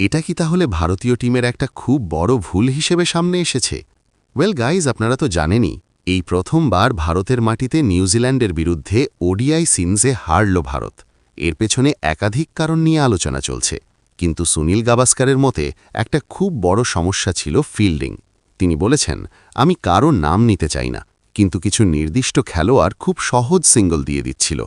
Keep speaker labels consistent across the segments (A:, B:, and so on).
A: এটা কি তাহলে ভারতীয় টিমের একটা খুব বড় ভুল হিসেবে সামনে এসেছে? ওয়েল গাইজ আপনারা তো জানেনই, এই প্রথমবার ভারতের মাটিতে নিউজিল্যান্ডের বিরুদ্ধে ওডিআই সিনজে হারল ভারত। এর পেছনে একাধিক কারণ নিয়ে আলোচনা চলছে। কিন্তু সুনীল গাভাস্কারের মতে, একটা খুব বড় সমস্যা ছিল ফিল্ডিং। তিনি বলেছেন, আমি কারও নাম নিতে চাই না, কিন্তু কিছু নির্দিষ্ট খেলোয়াড় খুব সহজ সিঙ্গল দিয়ে দিচ্ছিল।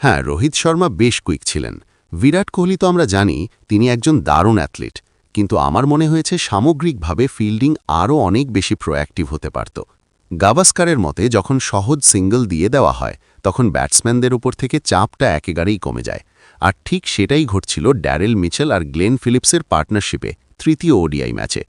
A: হ্যাঁ রোহিত শর্মা বেশ কুইক ছিলেন। বিরাট কোহলি তো আমরা জানি তিনি একজন দারুণ অ্যাথলিট, কিন্তু আমার মনে হয়েছে সামগ্রিকভাবে ফিল্ডিং আরও অনেক বেশি প্রোঅ্যাক্টিভ হতে পারত। গাভাস্কারের মতে, যখন সহজ সিঙ্গল দিয়ে দেওয়া হয়, তখন ব্যাটসম্যানদের উপর থেকে চাপটা একেবারেই কমে যায়। আর ঠিক সেটাই ঘটছিল ড্যারেল মিচেল আর গ্লেন ফিলিপসের পার্টনারশিপে তৃতীয় ওডিআই ম্যাচে।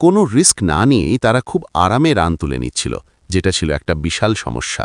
A: কোনো রিস্ক না নিয়েই তারা খুব আরামে রান তুলে নিচ্ছিল, যেটা ছিল একটা বিশাল সমস্যা।